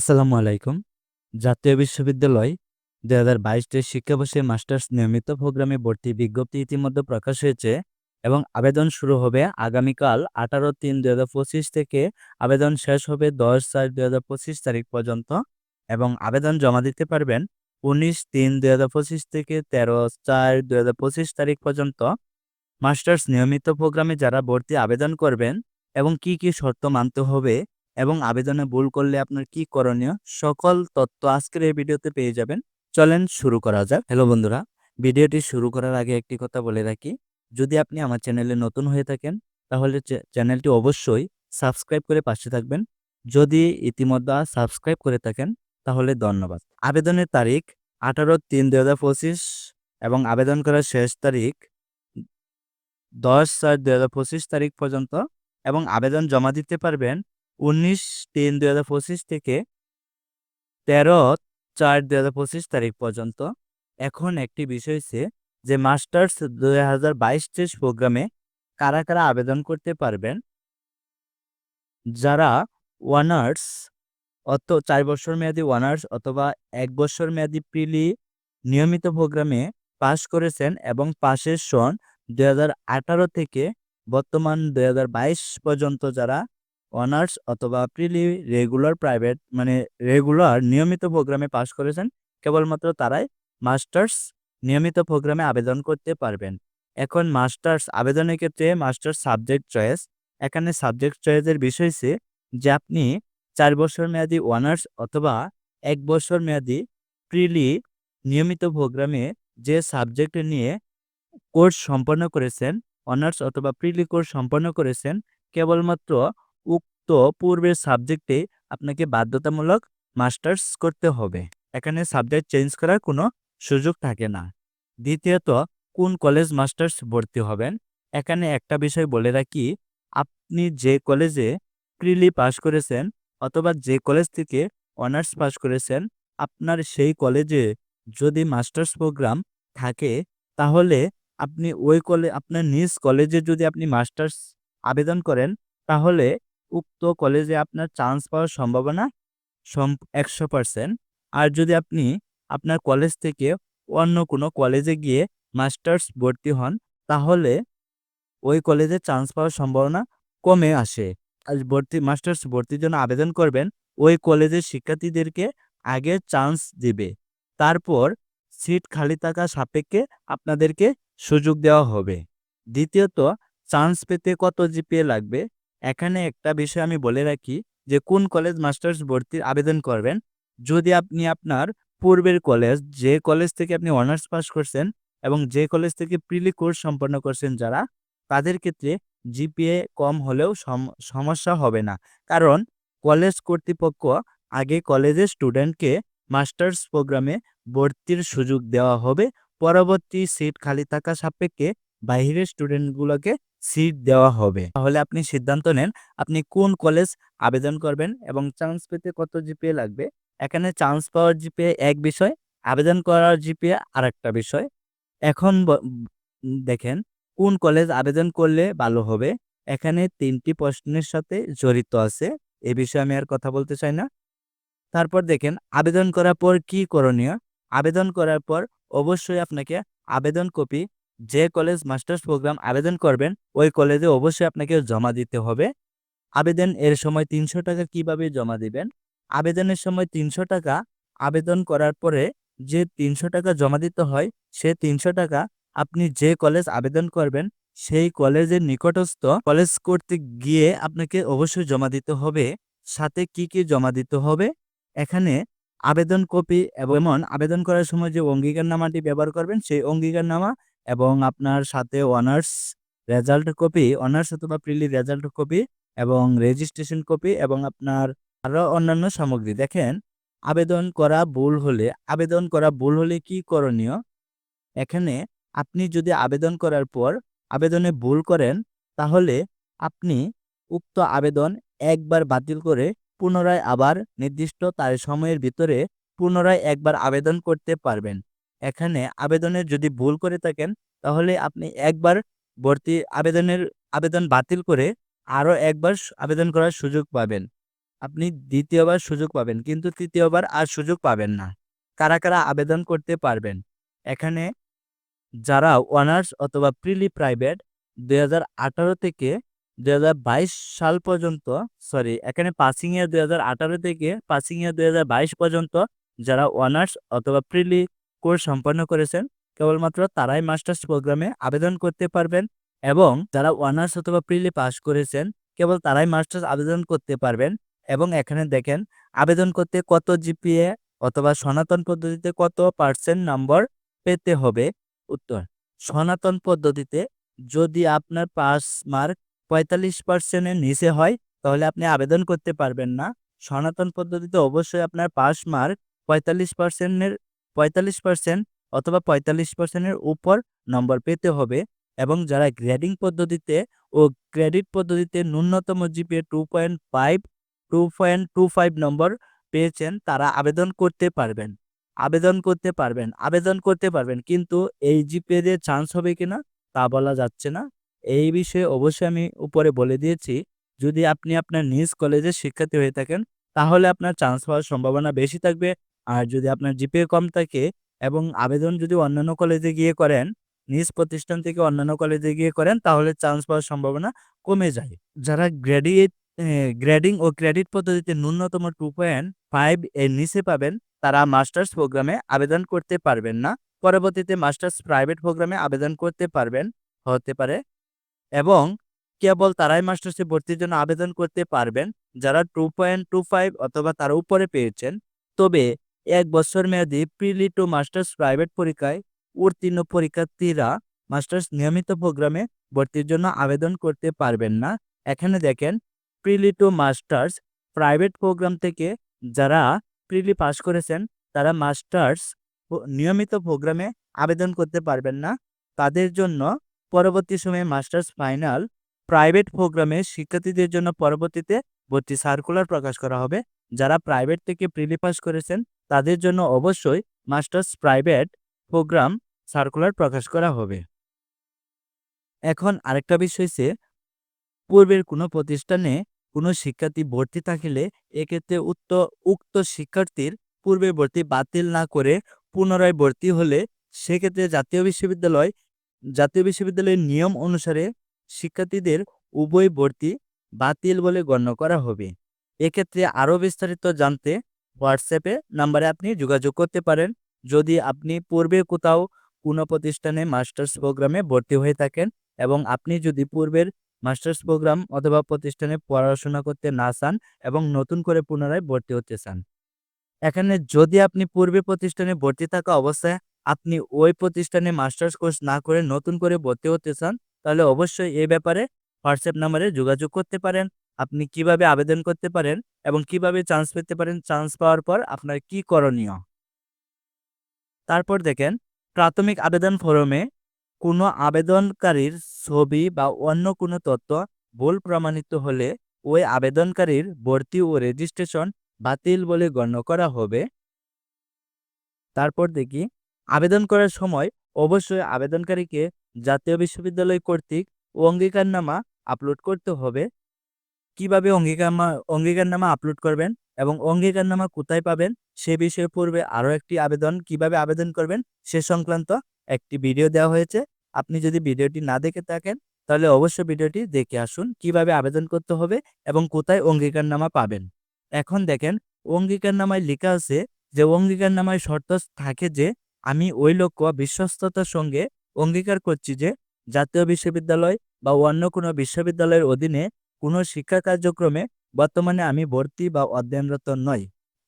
আসসালামু আলাইকুম। জাতীয় বিশ্ববিদ্যালয় দুই হাজার বাইশ শিক্ষাবর্ষে মাস্টার্স নিয়মিত প্রোগ্রামে ভর্তি বিজ্ঞপ্তি ইতিমধ্যে প্রকাশ হয়েছে এবং আবেদন শুরু হবে আগামীকাল আঠারো তিন দুই হাজার পঁচিশ থেকে আবেদন শেষ হবে দশ চার দুই হাজার পঁচিশ তারিখ পর্যন্ত এবং আবেদন জমা দিতে পারবেন উনিশ তিন দুই হাজার পঁচিশ থেকে তেরো চার দুই হাজার পঁচিশ তারিখ পর্যন্ত। মাস্টার্স নিয়মিত প্রোগ্রামে যারা ভর্তি আবেদন করবেন এবং কি কি শর্ত মানতে হবে এবং আবেদনে ভুল করলে আপনার কি করণীয়, সকল তথ্য আজকের এই ভিডিওতে পেয়ে যাবেন। চলেন শুরু করা যাক। হ্যালো বন্ধুরা, ভিডিওটি শুরু করার আগে একটি কথা বলে রাখি। যদি আপনি আমার চ্যানেলে নতুন হয়ে থাকেন, তাহলে চ্যানেলটি অবশ্যই সাবস্ক্রাইব করে পাশে থাকবেন। যদি ইতিমধ্যে সাবস্ক্রাইব করে থাকেন, তাহলে ধন্যবাদ। আবেদনের তারিখ আঠারো তিন দু হাজার পঁচিশ এবং আবেদন করার শেষ তারিখ দশ চার দু হাজার পঁচিশ তারিখ পর্যন্ত এবং আবেদন জমা দিতে পারবেন উনিশ তিন দুই হাজার পঁচিশ থেকে তেরো চার দুই হাজার পঁচিশ তারিখ পর্যন্ত। এখন একটি বিষয় হচ্ছে যে মাস্টার্স দুই হাজার বাইশ তেইশ প্রোগ্রামে কারা কারা আবেদন করতে পারবেন? যারা ওয়ানার্স অত চার বছর মেয়াদী ওয়ানার্স অথবা এক বছর মেয়াদী প্রিলি নিয়মিত প্রোগ্রামে পাশ করেছেন এবং পাশের সন দুই হাজার আঠারো থেকে বর্তমান দুই হাজার বাইশ পর্যন্ত যারা অনার্স অথবা প্রিলি রেগুলার প্রাইভেট মানে রেগুলার নিয়মিত প্রোগ্রামে পাশ করেছেন, কেবলমাত্র তারাই মাস্টার্স নিয়মিত প্রোগ্রামে আবেদন করতে পারবেন। এখন মাস্টার্স আবেদনের ক্ষেত্রে মাস্টার্স সাবজেক্ট চয়েস, এখানে সাবজেক্ট চয়েসের বিষয় হচ্ছে যে আপনি চার বছর মেয়াদি অনার্স অথবা এক বছর মেয়াদি প্রিলি নিয়মিত প্রোগ্রামে যে সাবজেক্ট নিয়ে কোর্স সম্পন্ন করেছেন, অনার্স অথবা প্রিলি কোর্স সম্পন্ন করেছেন, কেবলমাত্র উক্ত পূর্বের সাবজেক্টে আপনাকে বাধ্যতামূলক মাস্টার্স করতে হবে। এখানে সাবজেক্ট চেঞ্জ করার কোনো সুযোগ থাকে না। দ্বিতীয়ত, কোন কলেজ মাস্টার্স ভর্তি হবেন? এখানে একটা বিষয় বলে রাখি, আপনি যে কলেজে প্রিলি পাস করেছেন অথবা যে কলেজ থেকে অনার্স পাস করেছেন, আপনার সেই কলেজে যদি মাস্টার্স প্রোগ্রাম থাকে, তাহলে আপনি ওই কলে আপনার নিজ কলেজে যদি আপনি মাস্টার্স আবেদন করেন, তাহলে উক্ত কলেজে আপনার চান্স পাওয়ার সম্ভাবনা সম একশো পার্সেন্ট আর যদি আপনি আপনার কলেজ থেকে অন্য কোনো কলেজে গিয়ে মাস্টার্স ভর্তি হন, তাহলে ওই কলেজে চান্স পাওয়ার সম্ভাবনা কমে আসে। আর ভর্তি মাস্টার্স ভর্তির জন্য আবেদন করবেন, ওই কলেজের শিক্ষার্থীদেরকে আগে চান্স দিবে। তারপর সিট খালি থাকা সাপেক্ষে আপনাদেরকে সুযোগ দেওয়া হবে। দ্বিতীয়ত চান্স পেতে কত জিপিএ লাগবে? এখানে একটা বিষয় আমি বলে রাখি যে, কোন কলেজ মাস্টার্স ভর্তির আবেদন করবেন? যদি আপনি আপনার পূর্বের কলেজ, যে কলেজ থেকে আপনি অনার্স পাস করছেন এবং যে কলেজ থেকে প্রিলি কোর্স সম্পন্ন করছেন যারা, তাদের ক্ষেত্রে জিপিএ কম হলেও সম- সমস্যা হবে না। কারণ কলেজ কর্তৃপক্ষ আগে কলেজের স্টুডেন্টকে মাস্টার্স প্রোগ্রামে ভর্তির সুযোগ দেওয়া হবে। পরবর্তী সিট খালি থাকা সাপেক্ষে বাইরের স্টুডেন্টগুলোকে সিট দেওয়া হবে। তাহলে আপনি সিদ্ধান্ত নেন, আপনি কোন কলেজ আবেদন করবেন এবং চান্স পেতে কত জিপিএ লাগবে। এখানে চান্স পাওয়ার জিপিএ এক বিষয়, আবেদন করার জিপিএ আরেকটা বিষয়। এখন দেখেন, কোন কলেজ আবেদন করলে ভালো হবে? এখানে তিনটি প্রশ্নের সাথে জড়িত আছে, এ বিষয়ে আমি আর কথা বলতে চাই না। তারপর দেখেন, আবেদন করার পর কি করণীয়? আবেদন করার পর অবশ্যই আপনাকে আবেদন কপি যে কলেজ মাস্টার্স প্রোগ্রাম আবেদন করবেন, ওই কলেজে অবশ্যই আপনাকে জমা দিতে হবে। আবেদন এর সময় তিনশো টাকা কীভাবে জমা দিবেন? আবেদনের সময় তিনশো টাকা, আবেদন করার পরে যে তিনশো টাকা জমা দিতে হয়, সে তিনশো টাকা আপনি যে কলেজ আবেদন করবেন, সেই কলেজের নিকটস্থ কলেজ কর্তৃক গিয়ে আপনাকে অবশ্যই জমা দিতে হবে। সাথে কি কি জমা দিতে হবে? এখানে আবেদন কপি এবং আবেদন করার সময় যে অঙ্গীকারনামাটি ব্যবহার করবেন, সেই অঙ্গীকারনামা এবং আপনার সাথে অনার্স রেজাল্ট কপি, অনার্স অথবা প্রিলি রেজাল্ট কপি এবং রেজিস্ট্রেশন কপি এবং আপনার আরও অন্যান্য সামগ্রী। দেখেন, আবেদন করা ভুল হলে, আবেদন করা ভুল হলে কি করণীয়? এখানে আপনি যদি আবেদন করার পর আবেদনে ভুল করেন, তাহলে আপনি উক্ত আবেদন একবার বাতিল করে পুনরায় আবার নির্দিষ্ট তার সময়ের ভিতরে পুনরায় একবার আবেদন করতে পারবেন। এখানে আবেদনের যদি ভুল করে থাকেন, তাহলে আপনি একবার ভর্তি আবেদনের আবেদন বাতিল করে আরও একবার আবেদন করার সুযোগ পাবেন। আপনি দ্বিতীয়বার সুযোগ পাবেন, কিন্তু তৃতীয়বার আর সুযোগ পাবেন না। কারা কারা আবেদন করতে পারবেন? এখানে যারা অনার্স অথবা প্রিলি প্রাইভেট দু হাজার আঠারো থেকে দু হাজার বাইশ সাল পর্যন্ত, সরি, এখানে পাসিং ইয়ার দুই থেকে পাসিং ইয়ার দুই পর্যন্ত যারা অনার্স অথবা প্রিলি কোর্স সম্পন্ন করেছেন। কেবলমাত্র তারাই মাস্টার্স প্রোগ্রামে আবেদন করতে পারবেন এবং যারা অনার্স অথবা প্রিলি পাস করেছেন, কেবল তারাই মাস্টার্স আবেদন করতে পারবেন এবং এখানে দেখেন আবেদন করতে কত জিপিএ অথবা সনাতন পদ্ধতিতে কত পার্সেন্ট নম্বর পেতে হবে? উত্তর, সনাতন পদ্ধতিতে যদি আপনার পাস মার্ক পঁয়তাল্লিশ পার্সেন্টের নিচে হয়, তাহলে আপনি আবেদন করতে পারবেন না। সনাতন পদ্ধতিতে অবশ্যই আপনার পাস মার্ক পঁয়তাল্লিশ পার্সেন্টের পঁয়তাল্লিশ পার্সেন্ট অথবা পঁয়তাল্লিশ পার্সেন্টের উপর নম্বর পেতে হবে এবং যারা গ্রেডিং পদ্ধতিতে ও ক্রেডিট পদ্ধতিতে ন্যূনতম GPA two point five two point two five number পেয়েছেন, তারা আবেদন করতে পারবেন। আবেদন করতে পারবেন, আবেদন করতে পারবেন, কিন্তু এই জিপিএ দিয়ে চান্স হবে কিনা তা বলা যাচ্ছে না। এই বিষয়ে অবশ্যই আমি উপরে বলে দিয়েছি, যদি আপনি আপনার নিজ কলেজের শিক্ষার্থী হয়ে থাকেন, তাহলে আপনার চান্স পাওয়ার সম্ভাবনা বেশি থাকবে। আর যদি আপনার জিপিএ কম থাকে এবং আবেদন যদি অন্যান্য কলেজে গিয়ে করেন, নিজ প্রতিষ্ঠান থেকে অন্যান্য কলেজে গিয়ে করেন, তাহলে চান্স পাওয়ার সম্ভাবনা কমে যায়। যারা গ্র্যাজুয়েট গ্রেডিং ও ক্রেডিট পদ্ধতিতে ন্যূনতম টু পয়েন্ট ফাইভ এর নিচে পাবেন, তারা মাস্টার্স প্রোগ্রামে আবেদন করতে পারবেন না। পরবর্তীতে মাস্টার্স প্রাইভেট প্রোগ্রামে আবেদন করতে পারবেন, হতে পারে। এবং কেবল তারাই মাস্টার্সে ভর্তির জন্য আবেদন করতে পারবেন, যারা টু পয়েন্ট টু ফাইভ অথবা তার উপরে পেয়েছেন। তবে এক বছর মেয়াদী প্রিলি টু মাস্টার্স প্রাইভেট পরীক্ষায় উত্তীর্ণ পরীক্ষার্থীরা মাস্টার্স নিয়মিত প্রোগ্রামে ভর্তির জন্য আবেদন করতে পারবেন না। এখানে দেখেন prelim to masters private program থেকে যারা প্রিলি পাস করেছেন, তারা মাস্টার্স নিয়মিত প্রোগ্রামে আবেদন করতে পারবেন না। তাদের জন্য পরবর্তী সময়ে মাস্টার্স ফাইনাল প্রাইভেট প্রোগ্রামে শিক্ষার্থীদের জন্য পরবর্তীতে ভর্তি সার্কুলার প্রকাশ করা হবে। যারা প্রাইভেট থেকে প্রিলি পাস করেছেন তাদের জন্য অবশ্যই মাস্টার্স প্রাইভেট প্রোগ্রাম সার্কুলার প্রকাশ করা হবে। এখন আরেকটা বিষয় হচ্ছে, পূর্বের কোনো প্রতিষ্ঠানে কোনো শিক্ষার্থী ভর্তি থাকিলে এক্ষেত্রে উক্ত উক্ত শিক্ষার্থীর পূর্বে ভর্তি বাতিল না করে পুনরায় ভর্তি হলে সেক্ষেত্রে জাতীয় বিশ্ববিদ্যালয়, জাতীয় বিশ্ববিদ্যালয়ের নিয়ম অনুসারে শিক্ষার্থীদের উভয় ভর্তি বাতিল বলে গণ্য করা হবে। এক্ষেত্রে আরও বিস্তারিত জানতে হোয়াটসঅ্যাপে নাম্বারে আপনি যোগাযোগ করতে পারেন। যদি আপনি পূর্বে কোথাও কোনো প্রতিষ্ঠানে মাস্টার্স প্রোগ্রামে ভর্তি হয়ে থাকেন এবং আপনি যদি পূর্বের মাস্টার্স প্রোগ্রাম অথবা প্রতিষ্ঠানে পড়াশোনা করতে না চান এবং নতুন করে পুনরায় ভর্তি হতে চান। এখানে যদি আপনি পূর্বে প্রতিষ্ঠানে ভর্তি থাকা অবস্থায় আপনি ওই প্রতিষ্ঠানে মাস্টার্স কোর্স না করে নতুন করে ভর্তি হতে চান, তাহলে অবশ্যই এ ব্যাপারে হোয়াটসঅ্যাপ নাম্বারে যোগাযোগ করতে পারেন। আপনি কীভাবে আবেদন করতে পারেন এবং কীভাবে চান্স পেতে পারেন চান্স পাওয়ার পর আপনার কি করণীয়? তারপর দেখেন, প্রাথমিক আবেদন ফরমে কোনো আবেদনকারীর ছবি বা অন্য কোনো তথ্য ভুল প্রমাণিত হলে ওই আবেদনকারীর ভর্তি ও রেজিস্ট্রেশন বাতিল বলে গণ্য করা হবে। তারপর দেখি, আবেদন করার সময় অবশ্যই আবেদনকারীকে জাতীয় বিশ্ববিদ্যালয় কর্তৃক অঙ্গীকারনামা আপলোড করতে হবে। কীভাবে অঙ্গীকারনামা অঙ্গীকারনামা আপলোড করবেন এবং অঙ্গীকারনামা কোথায় পাবেন সে বিষয়ে পূর্বে আরও একটি আবেদন, কীভাবে আবেদন করবেন সে সংক্রান্ত একটি ভিডিও দেওয়া হয়েছে। আপনি যদি ভিডিওটি না দেখে থাকেন, তাহলে অবশ্যই ভিডিওটি দেখে আসুন, কীভাবে আবেদন করতে হবে এবং কোথায় অঙ্গীকারনামা পাবেন। এখন দেখেন অঙ্গীকারনামায় লেখা আছে যে অঙ্গীকারনামায় শর্ত থাকে যে, আমি ওই লক্ষ্য বিশ্বস্ততার সঙ্গে অঙ্গীকার করছি যে, জাতীয় বিশ্ববিদ্যালয় বা অন্য কোনো বিশ্ববিদ্যালয়ের অধীনে কোনো শিক্ষা কার্যক্রমে বর্তমানে আমি ভর্তি বা অধ্যয়নরত নই।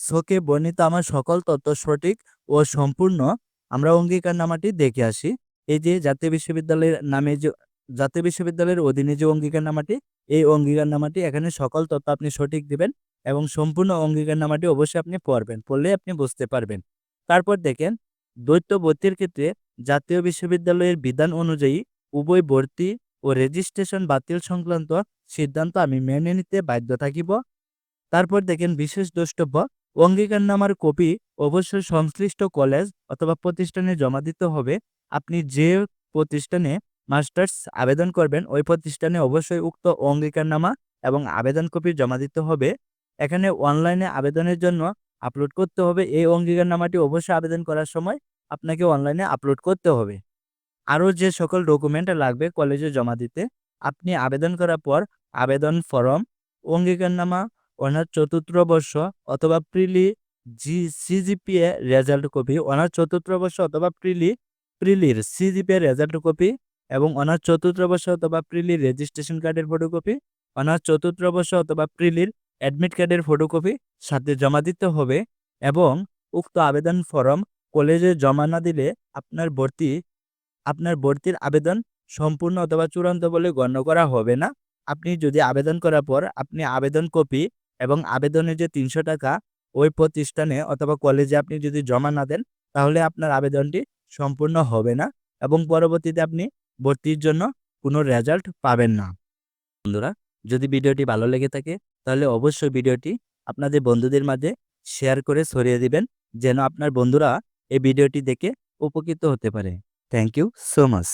শোকে বর্ণিত আমার সকল তথ্য সঠিক ও সম্পূর্ণ। আমরা অঙ্গীকারনামাটি দেখে আসি। এই যে জাতীয় বিশ্ববিদ্যালয়ের নামে যে, জাতীয় বিশ্ববিদ্যালয়ের অধীনে যে অঙ্গীকারনামাটি, এই অঙ্গীকারনামাটি এখানে সকল তথ্য আপনি সঠিক দিবেন এবং সম্পূর্ণ অঙ্গীকারনামাটি অবশ্যই আপনি পড়বেন, পড়লে আপনি বুঝতে পারবেন। তারপর দেখেন দ্বৈত ভর্তির ক্ষেত্রে জাতীয় বিশ্ববিদ্যালয়ের বিধান অনুযায়ী উভয় ভর্তি ও রেজিস্ট্রেশন বাতিল সংক্রান্ত সিদ্ধান্ত আমি মেনে নিতে বাধ্য থাকিব। তারপর দেখেন বিশেষ দ্রষ্টব্য, অঙ্গীকারনামার কপি অবশ্যই সংশ্লিষ্ট কলেজ অথবা প্রতিষ্ঠানে জমা দিতে হবে। আপনি যে প্রতিষ্ঠানে মাস্টার্স আবেদন করবেন, ওই প্রতিষ্ঠানে অবশ্যই উক্ত অঙ্গীকারনামা এবং আবেদন কপি জমা দিতে হবে। এখানে অনলাইনে আবেদনের জন্য আপলোড করতে হবে। এই অঙ্গীকারনামাটি অবশ্যই আবেদন করার সময় আপনাকে অনলাইনে আপলোড করতে হবে। আরও যে সকল ডকুমেন্ট লাগবে কলেজে জমা দিতে, আপনি আবেদন করার পর আবেদন ফর্ম অঙ্গীকারনামা অনার্স চতুর্থ বর্ষ অথবা prelim G CGPA result copy honours চতুর্থ বর্ষ অথবা প্রিলি প্রিলির সিজিপিএ রেজাল্ট কপি এবং অনার্স চতুর্থ বর্ষ অথবা প্রিলির রেজিস্ট্রেশন কার্ডের ফটোকপি অনার্স চতুর্থ বর্ষ অথবা প্রিলির অ্যাডমিট কার্ডের ফটোকপি সাথে জমা দিতে হবে এবং উক্ত আবেদন ফরম কলেজে জমা না দিলে আপনার ভর্তি আপনার ভর্তির আবেদন সম্পূর্ণ অথবা চূড়ান্ত বলে গণ্য করা হবে না। আপনি যদি আবেদন করার পর আপনি আবেদন কপি এবং আবেদনের যে তিনশো টাকা ওই প্রতিষ্ঠানে অথবা কলেজে আপনি যদি জমা না দেন, তাহলে আপনার আবেদনটি সম্পূর্ণ হবে না এবং পরবর্তীতে আপনি ভর্তির জন্য কোনো রেজাল্ট পাবেন না। বন্ধুরা, যদি ভিডিওটি ভালো লেগে থাকে, তাহলে অবশ্যই ভিডিওটি আপনাদের বন্ধুদের মাঝে শেয়ার করে ছড়িয়ে দিবেন, যেন আপনার বন্ধুরা এই ভিডিওটি দেখে উপকৃত হতে পারে। Thank you so much